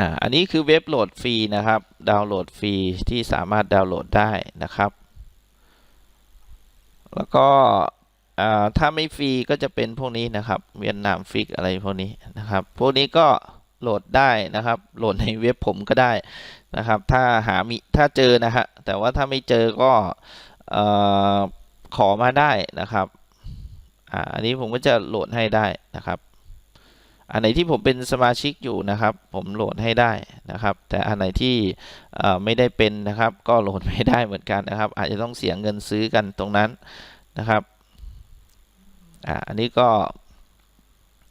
อ่าอันนี้คือเว็บโหลดฟรีนะครับ ดาวน์โหลดฟรีที่สามารถดาวน์โหลดได้นะครับ แล้วก็ถ้าไม่ฟรีก็จะเป็นพวกนี้นะครับ เวียดนามฟิกอะไรพวกนี้นะครับ พวกนี้ก็โหลดได้นะครับ โหลดในเว็บผมก็ได้นะครับ ถ้าหามีถ้าเจอนะฮะ แต่ว่าถ้าไม่เจอก็อขอมาได้นะครับ อันนี้ผมก็จะโหลดให้ได้นะครับ อันไหนที่ผมเป็นสมาชิกอยู่นะครับ ผมโหลดให้ได้นะครับ แต่อันไหนที่ไม่ได้เป็นนะครับ ก็โหลดไม่ได้เหมือนกันนะครับ อาจจะต้องเสียเงินซื้อกันตรงนั้นนะครับอ่าอันนี้ก็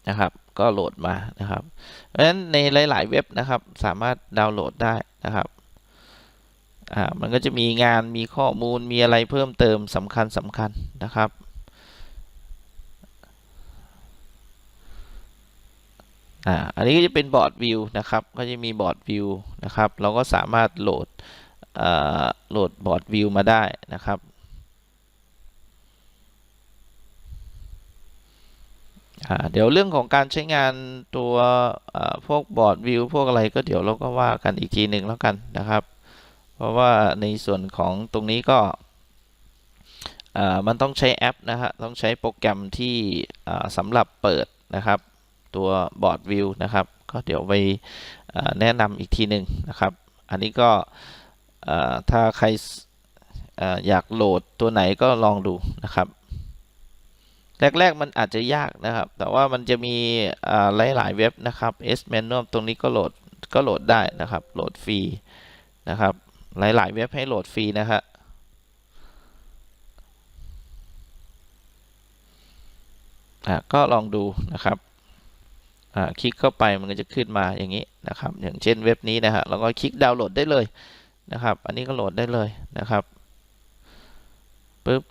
นะครับก็โหลดมานะครับ เพราะฉะนั้นในหลาย ๆ เว็บนะครับสามารถดาวน์โหลดได้นะครับอ่ามันก็จะมีงานมีข้อมูลมีอะไรเพิ่มเติมสำคัญสำคัญนะครับ อ่าอันนี้ก็จะเป็นบอร์ดวิวนะครับ ก็จะมีบอร์ดวิวนะครับ เราก็สามารถโหลดโหลดบอร์ดวิวมาได้นะครับเดี๋ยวเรื่องของการใช้งานตัวพวกบอร์ดวิวพวกอะไรก็เดี๋ยวเราก็ว่ากันอีกทีหนึ่งแล้วกันนะครับ เพราะว่าในส่วนของตรงนี้ก็มันต้องใช้แอปนะฮะต้องใช้โปรแกรมที่สำหรับเปิดนะครับ ตัวบอร์ดวิวนะครับ ก็เดี๋ยวไปแนะนำอีกทีหนึ่งนะครับ อันนี้ก็ถ้าใครออยากโหลดตัวไหนก็ลองดูนะครับ แรก ๆ มันอาจจะยากนะครับ แต่ว่ามันจะมีหลาย ๆ เว็บนะครับ S Manual ตรงนี้ก็โหลดก็โหลดได้นะครับ โหลดฟรีนะครับ หลาย ๆ เว็บให้โหลดฟรีนะฮะอะก็ลองดูนะครับ คลิกเข้าไปมันก็จะขึ้นมาอย่างนี้นะครับ อย่างเช่นเว็บนี้นะฮะเราก็คลิกดาวน์โหลดได้เลยนะครับ อันนี้ก็โหลดได้เลยนะครับปุ๊บ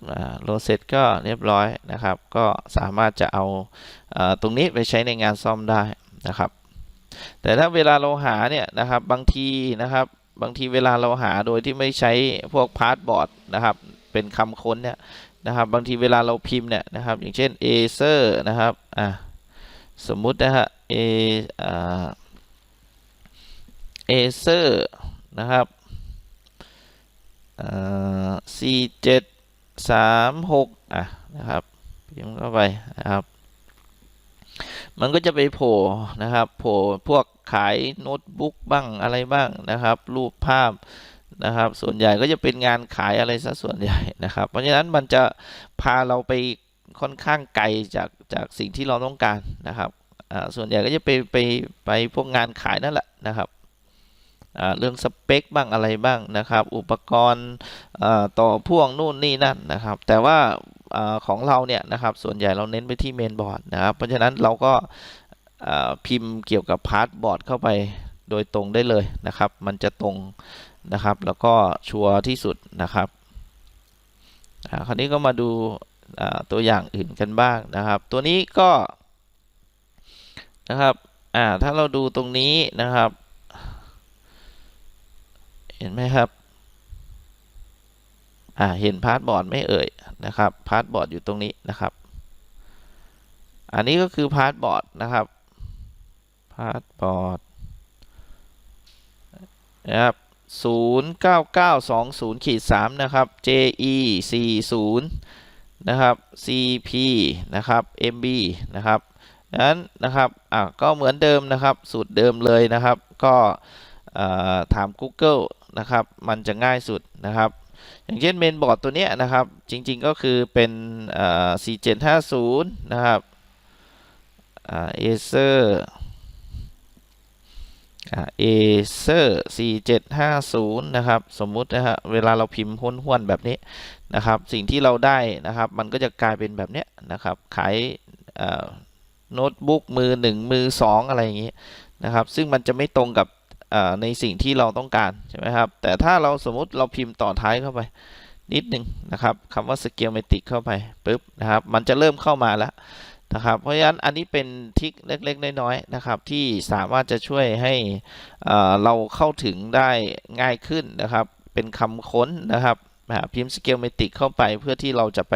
โหลดเสร็จก็เรียบร้อยนะครับ ก็สามารถจะเอาอตรงนี้ไปใช้ในงานซ่อมได้นะครับ แต่ถ้าเวลาเราหาเนี่ยนะครับบางทีนะครับ บางทีเวลาเราหาโดยที่ไม่ใช้พวกพาสบอร์ดนะครับ เป็นคำค้นเนี่ยนะครับ บางทีเวลาเราพิมพ์เนี่ยนะครับ อย่างเช่น Acer นะครับอ่า สมมุตินะฮะ A อ่า Acer นะครับ C เจ็ดสามหกอะนะครับพิมพ์เข้าไปนะครับ มันก็จะไปโผล่นะครับโผล่พวกขายโน้ตบุ๊กบ้างอะไรบ้างนะครับ รูปภาพนะครับ ส่วนใหญ่ก็จะเป็นงานขายอะไรซะส่วนใหญ่นะครับ เพราะฉะนั้นมันจะพาเราไป ค่อนข้างไกลจากจากสิ่งที่เราต้องการนะครับส่วนใหญ่ก็จะไปไปไปพวกงานขายนั่นแหละนะครับเรื่องสเปคบ้างอะไรบ้างนะครับ อุปกรณ์ต่อพ่วงนู่นนี่นั่นนะครับ แต่ว่าอของเราเนี่ยนะครับส่วนใหญ่เราเน้นไปที่เมนบอร์ดนะครับ เพราะฉะนั้นเราก็พิมพ์เกี่ยวกับพาร์ทบอร์ดเข้าไปโดยตรงได้เลยนะครับ มันจะตรงนะครับ แล้วก็ชัวร์ที่สุดนะครับคราวนี้ก็มาดู ตัวอย่างอื่นกันบ้างนะครับ ตัวนี้ก็นะครับถ้าเราดูตรงนี้นะครับ เห็นไหมครับเห็นพาสบอร์ดไม่เอ่ยนะครับพาสบอร์ดอยู่ตรงนี้นะครับ อันนี้ก็คือพาสบอร์ดนะครับพาสบอร์ดนะครับศูนย์เก้าเก้าสองศูนย์ขีดสามนะครับ JE สี่ศู นะครับ CP นะครับ MB นะครับนั้นนะครับอะก็เหมือนเดิมนะครับ สูตรเดิมเลยนะครับ ก็ถาม Google นะครับ มันจะง่ายสุดนะครับ อย่างเช่นเมนบอร์ดตัวเนี้ยนะครับ จริงๆก็คือเป็น4750 นะครับอ่า Acer า Acer 4750 นะครับ สมมุตินะฮะเวลาเราพิมพ์ห้วนๆแบบนี้นะครับ สิ่งที่เราได้นะครับ มันก็จะกลายเป็นแบบเนี้ยนะครับ ขายโน้ตบุ๊กมือหนึ่งมือสองอะไรอย่างนี้ยนะครับ ซึ่งมันจะไม่ตรงกับในสิ่งที่เราต้องการใช่ไหมครับ แต่ถ้าเราสมมุติเราพิมพ์ต่อท้ายเข้าไป นิดหนึ่งนะครับคำว่า schematic เข้าไปปุ๊บนะครับ มันจะเริ่มเข้ามาแล้ว นะครับ เพราะฉะนั้นอันนี้เป็นทริคเล็กๆ น้อยๆนะครับ ที่สามารถจะช่วยให้เราเข้าถึงได้ง่ายขึ้นนะครับ เป็นคำค้นนะครับพิมพ์ schematic เข้าไปเพื่อที่เราจะไป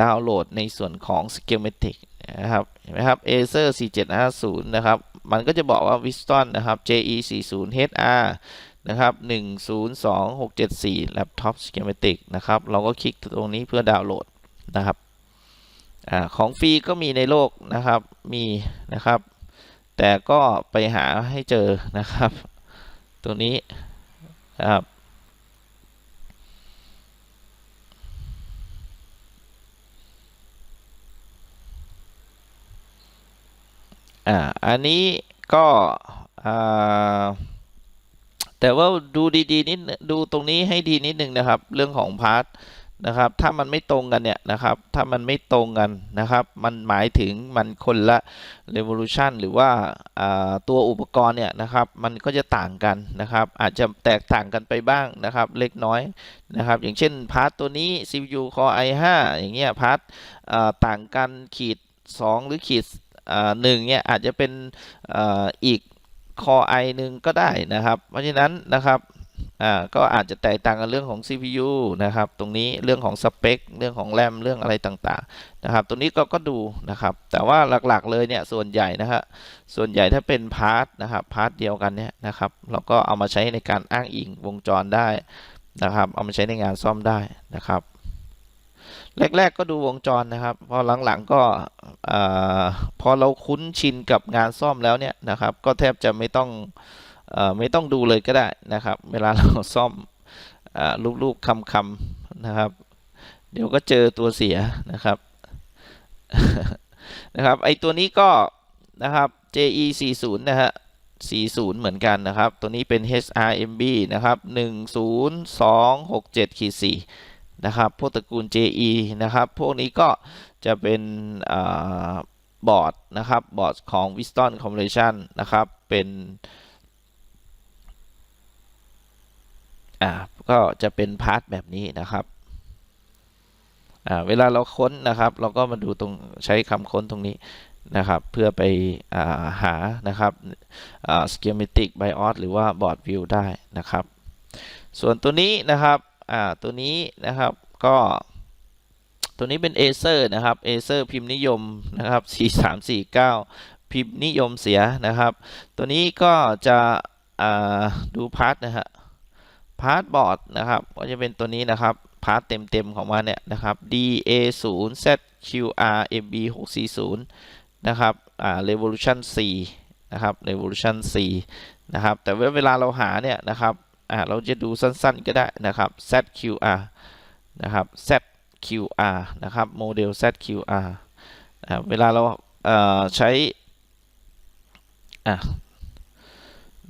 ดาวน์โหลดในส่วนของ schematic นะครับเห็นไหมครับ Acer 4750 นะครับ มันก็จะบอกว่า Wiston นะครับ JE 40 HR นะครับ102674 Laptop Schematic นะครับ เราก็คลิกตรงนี้เพื่อดาวน์โหลดนะครับ อของฟรีก็มีในโลกนะครับมีนะครับ แต่ก็ไปหาให้เจอนะครับ ตัวนี้นะครับอ่าอันนี้ก็อ่าแต่ว่าดูดีๆนิดดูตรงนี้ให้ดีนิดนึงนะครับ เรื่องของพาร์ท นะครับ ถ้ามันไม่ตรงกันเนี่ยนะครับ ถ้ามันไม่ตรงกันนะครับ มันหมายถึงมันคนละ revolution หรือว่าตัวอุปกรณ์เนี่ยนะครับ มันก็จะต่างกันนะครับ อาจจะแตกต่างกันไปบ้างนะครับ เล็กน้อยนะครับ อย่างเช่นพาร์ทตัวนี้ CPU Core i5 อย่างเงี้ยพาร์ทอ่าต่างกันขีด 2 หรือขีดหนึ่งเนี่ยอาจจะเป็นออีกคอไอหนึ่งก็ได้นะครับ เพราะฉะนั้นนะครับ อ่าก็อาจจะแตกต่างกันเรื่องของ CPU นะครับ ตรงนี้เรื่องของสเปค เรื่องของแรมเรื่องอะไรต่างๆนะครับ ตรงนี้ก็ก็ดูนะครับ แต่ว่าหลักๆเลยเนี่ยส่วนใหญ่นะฮะส่วนใหญ่ถ้าเป็นพาร์ทนะครับพาร์ทเดียวกันเนี่ยนะครับเราก็เอามาใช้ในการอ้างอิงวงจรได้นะครับ เอามาใช้ในงานซ่อมได้นะครับ แรก ๆ ก็ดูวงจรนะครับ พอหลังๆก็พอเราคุ้นชินกับงานซ่อมแล้วเนี่ยนะครับ ก็แทบจะไม่ต้อง ไม่ต้องดูเลยก็ได้นะครับ เวลาเราซ่อมลูกๆคำๆนะครับ เดี๋ยวก็เจอตัวเสียนะครับนะครับไอตัวนี้ก็นะครับ JE 40นะฮะ40 เหมือนกันนะครับ ตัวนี้เป็น HRMB นะครับ 10267ขีด4นะครับพวกตระกูล JE นะครับ พวกนี้ก็จะเป็นอบอร์ดนะครับบอร์ดของ Wiston Combination นะครับ เป็น อ่าก็จะเป็นพาร์ทแบบนี้นะครับอ่าเวลาเราค้นนะครับ เราก็มาดูตรงใช้คำค้นตรงนี้นะครับ เพื่อไปอ่าหานะครับอ่า schematic BIOS หรือว่า board view ได้นะครับ ส่วนตัวนี้นะครับอ่าตัวนี้นะครับก็ตัวนี้เป็น Acer นะครับ Acer พิมพ์นิยมนะครับ4349 พิมพ์นิยมเสียนะครับ ตัวนี้ก็จะดูพาร์ทนะฮะ พาร์ทบอร์ดนะครับก็จะเป็นตัวนี้นะครับพาร์ทเต็มๆของมันเนี่ยนะครับ DA0 ZQR MB 640นะครับอ่า Revolution 4นะครับ Revolution 4นะครับแต่เวลาเราหาเนี่ยนะครับอ่าเราจะดูสั้นๆก็ได้นะครับ ZQR นะครับ ZQR นะครับโมเดล ZQR นะเวลาเราเอ่อใช้อะ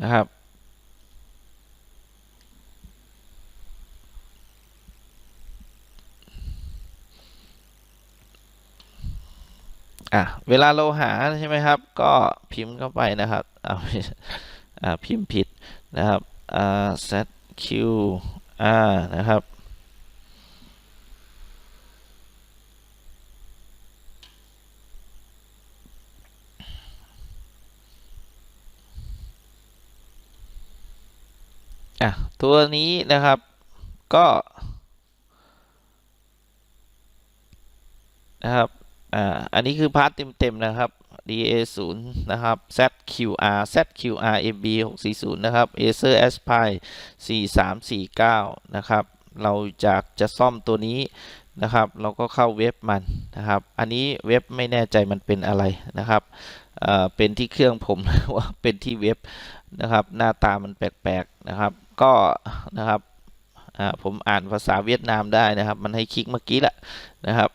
นะครับ อะเวลาเราหาใช่ไหมครับ ก็พิมพ์เข้าไปนะครับเอาอ่าพิมพ์ผิดนะครับอ่า ZQR นะครับอะตัวนี้นะครับก็นะครับ อ่าอันนี้คือพาร์ทเต็มๆนะครับ DA0 นะครับ ZQR ZQR MB 640นะครับ Acer Aspire 4349 นะครับ เราจากจะซ่อมตัวนี้นะครับ เราก็เข้าเว็บมันนะครับ อันนี้เว็บไม่แน่ใจมันเป็นอะไรนะครับเอ่อเป็นที่เครื่องผมว่าเป็นที่เว็บนะครับ หน้าตามันแปลกๆนะครับ ก็นะครับผมอ่านภาษาเวียดนามได้นะครับ มันให้คลิกเมื่อกี้แหละนะครับ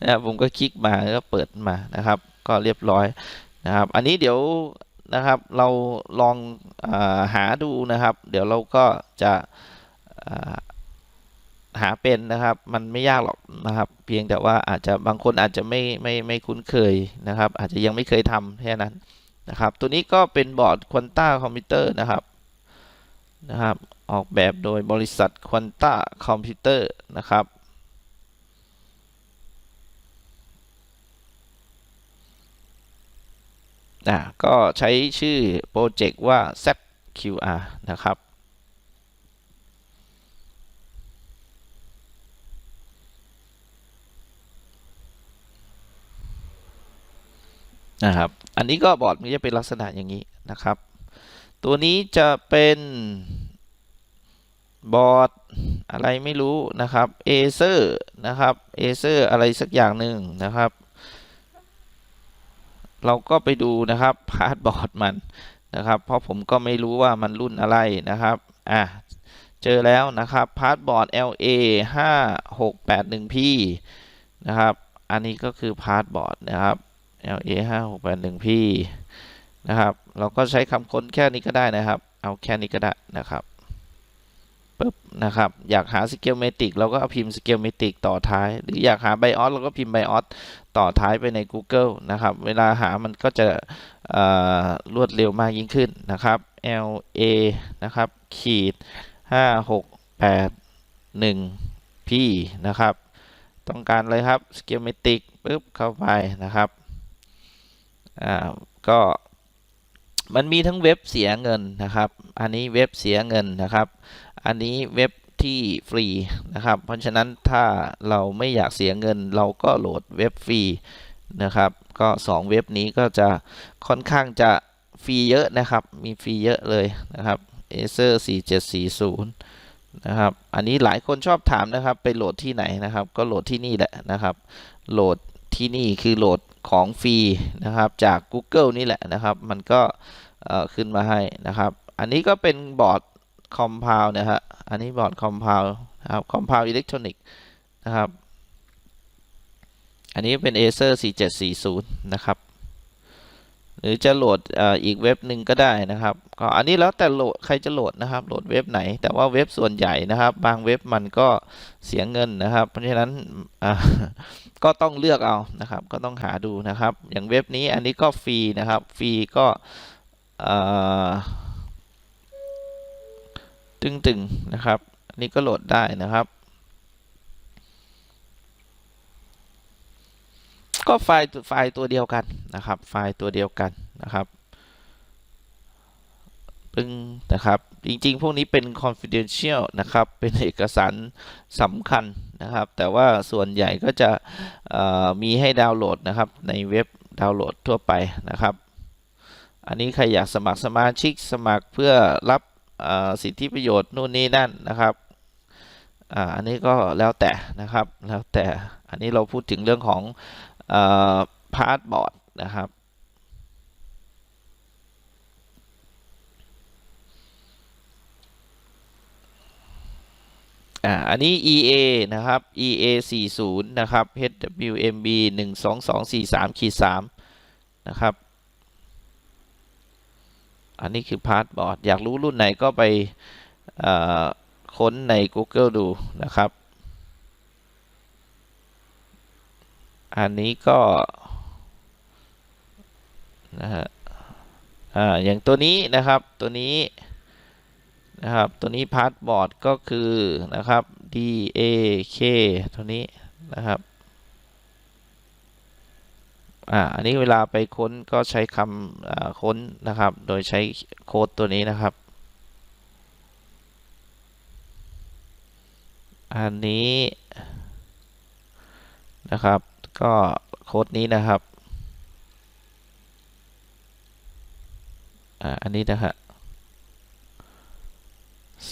นะครับผมก็คลิกมาแล้วก็เปิดมานะครับ ก็เรียบร้อยนะครับ อันนี้เดี๋ยวนะครับเราลองอาหาดูนะครับ เดี๋ยวเราก็จะาหาเป็นนะครับ มันไม่ยากหรอกนะครับ เพียงแต่ว่าอาจจะบางคนอาจจะไม่ไม่ไม่คุ้นเคยนะครับ อาจจะยังไม่เคยทำแค่นั้นนะครับ ตัวนี้ก็เป็นบอร์ดควอนต้าคอมพิวเตอร์นะครับนะครับ ออกแบบโดยบริษัทควอนต้าคอมพิวเตอร์นะครับ อ่าก็ใช้ชื่อโปรเจกต์ว่า ZQR นะครับ นะครับ อันนี้ก็บอร์ดมันจะเป็นลักษณะอย่างนี้นะครับ ตัวนี้จะเป็นบอร์ดอะไรไม่รู้นะครับเอเซอร์นะครับเอเซอร์อะไรสักอย่างหนึ่งนะครับ เราก็ไปดูนะครับพาสบอร์ดมันนะครับ เพราะผมก็ไม่รู้ว่ามันรุ่นอะไรนะครับอะเจอแล้วนะครับพาสบอร์ด LA 5681P นะครับ อันนี้ก็คือพาสบอร์ดนะครับ LA 5681P นะครับ เราก็ใช้คำค้นแค่นี้ก็ได้นะครับ เอาแค่นี้ก็ได้นะครับปึ๊บนะครับ อยากหาสเกลเมติกเราก็เอาพิมพ์สเกลเมติกต่อท้าย หรืออยากหาไบออสเราก็พิมพ์ไบออส ต่อท้ายไปใน Google นะครับ เวลาหามันก็จะรวดเร็วมากยิ่งขึ้นนะครับ LA นะครับขีด5681 P นะครับ ต้องการเลยครับ schematic ปึ๊บเข้าไปนะครับอ่าก็มันมีทั้งเว็บเสียเงินนะครับ อันนี้เว็บเสียเงินนะครับ อันนี้เว็บ ที่ฟรีนะครับ เพราะฉะนั้นถ้าเราไม่อยากเสียเงินเราก็โหลดเว็บฟรีนะครับ ก็ 2 เว็บนี้ก็จะค่อนข้างจะฟรีเยอะนะครับ มีฟรีเยอะเลยนะครับ Acer 4740 นะครับ อันนี้หลายคนชอบถามนะครับ ไปโหลดที่ไหนนะครับ ก็โหลดที่นี่แหละนะครับ โหลดที่นี่คือโหลดของฟรีนะครับ จาก Google นี่แหละนะครับ มันก็ขึ้นมาให้นะครับ อันนี้ก็เป็นบอร์ด คอมเพาวนะฮะอันนี้บอร์ดคอมเพาวนะครับคอมเพาวอิเล็กทรอนิกส์นะครับอันนี้เป็น Acer 4740 นะครับ หรือจะโหลดอีกเว็บหนึ่งก็ได้นะครับ ก็อันนี้แล้วแต่โหลดใครจะโหลดนะครับ โหลดเว็บไหน แต่ว่าเว็บส่วนใหญ่นะครับ บางเว็บมันก็เสียเงินนะครับ เพราะฉะนั้นก็ต้องเลือกเอานะครับ ก็ต้องหาดูนะครับ อย่างเว็บนี้อันนี้ก็ฟรีนะครับ ฟรีก็เอ่อ ตึงๆนะครับนนี้ก็โหลดได้นะครับ ก็ไฟล์ไฟล์ตัวเดียวกันนะครับ ไฟล์ตัวเดียวกันนะครับปึ้งนะครับ จริงๆ พวกนี้เป็น confidential นะครับ เป็นเอกสารสำคัญนะครับ แต่ว่าส่วนใหญ่ก็จะมีให้ดาวน์โหลดนะครับ ในเว็บดาวน์โหลดทั่วไปนะครับ อันนี้ใครอยากสมัครสมาชิกสมัครเพื่อรับ สิทธิประโยชน์นู่นนี่นั่นนะครับอ,อันนี้ก็แล้วแต่นะครับแล้วแต่อันนี้เราพูดถึงเรื่องของพาสบอร์ดนะครับอันนี้ EA นะครับ EA 40 นะครับ HWMB 12243ขีด3นะครับ อันนี้คือพาสบอร์ดอยากรู้รุ่นไหนก็ไปค้นใน Google ดูนะครับ อันนี้ก็นะฮะอ่าอย่างตัวนี้นะครับตัวนี้นะครับตัวนี้พาสบอร์ดก็คือนะครับ DAK ตัวนี้นะครับ อ่าอันนี้เวลาไปค้นก็ใช้คำค้นนะครับ โดยใช้โค้ดตัวนี้นะครับ อันนี้นะครับ ก็โค้ดนี้นะครับอ่าอันนี้นะฮะ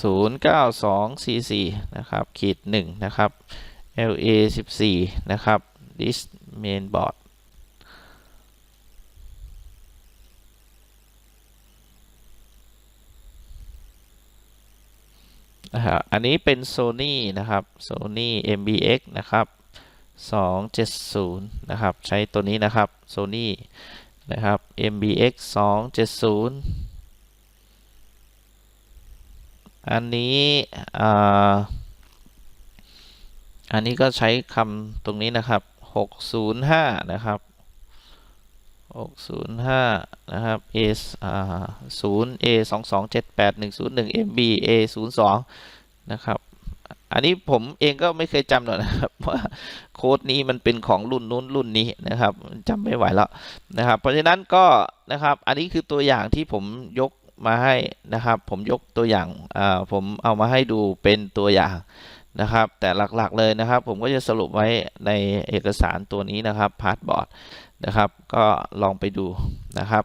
ศูนย์เก้าสองสี่สี่นะครับขีดหนึ่งนะครับ LA สิบสี่นะครับ this mainboard นะครับอันนี้เป็น Sony นะครับ Sony MBX นะครับ270 นะครับ ใช้ตัวนี้นะครับ Sony นะครับ MBX 270 อันนี้อ่อันนี้ก็ใช้คำตรงนี้นะครับ 605 นะครับ 605 นะครับ A อ่า0 A 2278 101 MB A 02นะครับ อันนี้ผมเองก็ไม่เคยจำหรอกนะครับว่าโค้ดนี้มันเป็นของรุ่นนู้นรุ่นนี้นะครับจำไม่ไหวแล้วนะครับ เพราะฉะนั้นก็นะครับอันนี้คือตัวอย่างที่ผมยกมาให้นะครับ ผมยกตัวอย่างผมเอามาให้ดูเป็นตัวอย่างนะครับ แต่หลักๆเลยนะครับ ผมก็จะสรุปไว้ในเอกสารตัวนี้นะครับพาสบอร์ด นะครับ ก็ลองไปดูนะครับ